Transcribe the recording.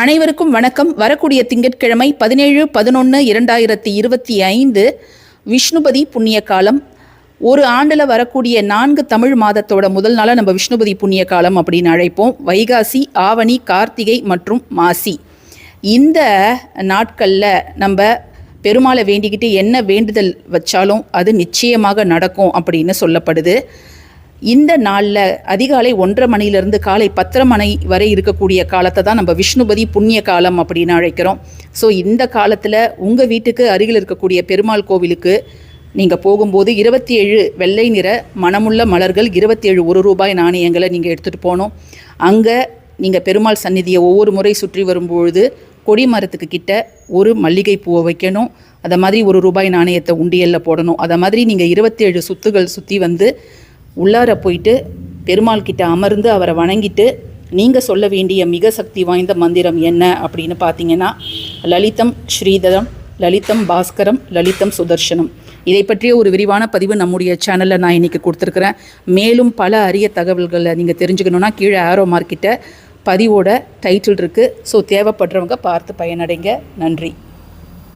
அனைவருக்கும் வணக்கம். வரக்கூடிய திங்கட்கிழமை பதினேழு பதினொன்று இரண்டாயிரத்தி இருபத்தி ஐந்து விஷ்ணுபதி புண்ணிய காலம் ஒரு ஆண்டில் வரக்கூடிய நான்கு தமிழ் மாதத்தோட முதல் நாளை நம்ம விஷ்ணுபதி புண்ணிய காலம் அப்படின்னு அழைப்போம். வைகாசி ஆவணி கார்த்திகை மற்றும் மாசி. இந்த நாட்களில் நம்ம பெருமாளை வேண்டிக்கிட்டு என்ன வேண்டுதல் வச்சாலும் அது நிச்சயமாக நடக்கும் அப்படின்னு சொல்லப்படுது. இந்த நாளில் அதிகாலை ஒன்றரை மணியிலிருந்து காலை பத்தரை மணி வரை இருக்கக்கூடிய காலத்தை தான் நம்ம விஷ்ணுபதி புண்ணிய காலம் அப்படின்னு அழைக்கிறோம். ஸோ இந்த காலத்தில் உங்கள் வீட்டுக்கு அருகில் இருக்கக்கூடிய பெருமாள் கோவிலுக்கு நீங்கள் போகும்போது இருபத்தி ஏழு வெள்ளை நிற மணமுள்ள மலர்கள் இருபத்தி ஏழு ஒரு ரூபாய் நாணயங்களை நீங்கள் எடுத்துகிட்டு போகணும். அங்கே நீங்கள் பெருமாள் சந்நிதியை ஒவ்வொரு முறை சுற்றி வரும்பொழுது கொடி மரத்துக்கு கிட்ட ஒரு மல்லிகை பூவை வைக்கணும். அதை மாதிரி ஒரு ரூபாய் நாணயத்தை உண்டியலில் போடணும். அதை மாதிரி நீங்கள் இருபத்தேழு சுத்துகள் சுற்றி வந்து உள்ளார போயிட்டு பெருமாள் கிட்ட அமர்ந்து அவரை வணங்கிட்டு நீங்கள் சொல்ல வேண்டிய மிக சக்தி வாய்ந்த மந்திரம் என்ன? அப்படின்னு பார்த்தீங்கன்னா லலிதம் ஸ்ரீதரம் லலிதம் பாஸ்கரம் லலிதம் சுதர்சனம் இதை பற்றிய ஒரு விரிவான பதிவு நம்முடைய சேனலில் நான் இன்றைக்கி கொடுத்துருக்குறேன். மேலும் பல அரிய தகவல்களை நீங்கள் தெரிஞ்சுக்கணுன்னா கீழே ஆரோ மார்க்கிட்ட பதிவோட டைட்டில் இருக்குது ஸோ தேவைப்படுறவங்க பார்த்து பயனடைங்க. நன்றி.